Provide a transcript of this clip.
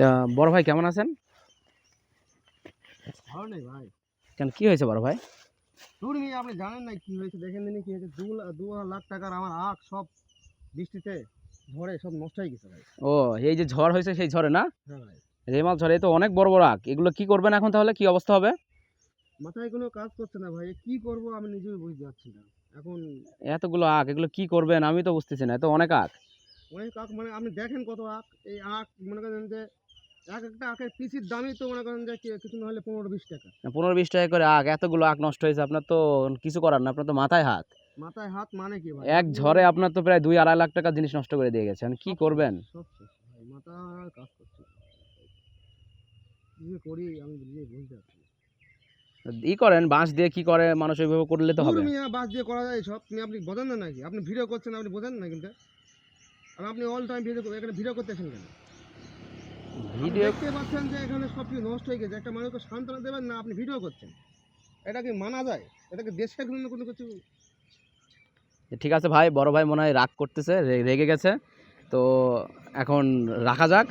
তা বড় ভাই কেমন আছেন? ভালো নেই ভাই। কেন কি হয়েছে বড় ভাই? দূর আপনি জানেন না কি হয়েছে দেখেন দিনই কি হয়েছে। দু দু লাখ টাকার আমার আখ সব বৃষ্টিতে ঝড়ে সব নষ্ট হয়ে গেছে ভাই। ও এই যে ঝড় হয়েছে সেই ঝড়ে না? হ্যাঁ ভাই। রেমাল ঝড়ে তো অনেক বড় বড় আখ। এগুলো কি করবেন এখন তাহলে? কি অবস্থা হবে? মাথায় কোনো কাজ করছে না ভাই। কি করব আমি নিজেও বুঝতে পারছি না। এখন এতগুলো আখ এগুলো কি করবেন? আমি তো বুঝতেছি না এত অনেক আখ। অনেক আখ মানে আপনি দেখেন কত আখ। এই আখ মনে করেন যে এক একটা আখের পিসির দামই তো মনে করেন যে কিছু না হলে পনেরো বিশ টাকা। পনেরো বিশ টাকা করে আখ এতগুলো আখ নষ্ট হয়েছে আপনার তো কিছু করার না আপনার তো মাথায় হাত। মাথায় হাত মানে কি এক ঝড়ে আপনার তো প্রায় দুই আড়াই লাখ টাকা জিনিস নষ্ট করে দিয়ে গেছেন কি করবেন? সব শেষ মাথা কাজ করছে কি করি আমি নিজে বুঝতে পারছি ই করেন বাঁশ দিয়ে কি করে মানুষ ওইভাবে করলে তো হবে। মিয়া বাস দিয়ে করা যায় সব আপনি বোঝেন না নাকি? আপনি ভিডিও করছেন আপনি বোঝেন না কিন্তু। আর আপনি অল টাইম ভিডিও এখানে ভিডিও করতেছেন কেন? ভিডিও দেখতে পাচ্ছেন যে এখানে সব কিছু নষ্ট হয়ে গেছে। একটা মানুষকে সান্ত্বনা দেবেন না আপনি ভিডিও করছেন। এটা কি মানা যায়? দেশের জন্য কোনো কিছু? ঠিক আছে ভাই বড় ভাই মনে হয় রাগ করতেছে রেগে গেছে। তো এখন রাখা যাক।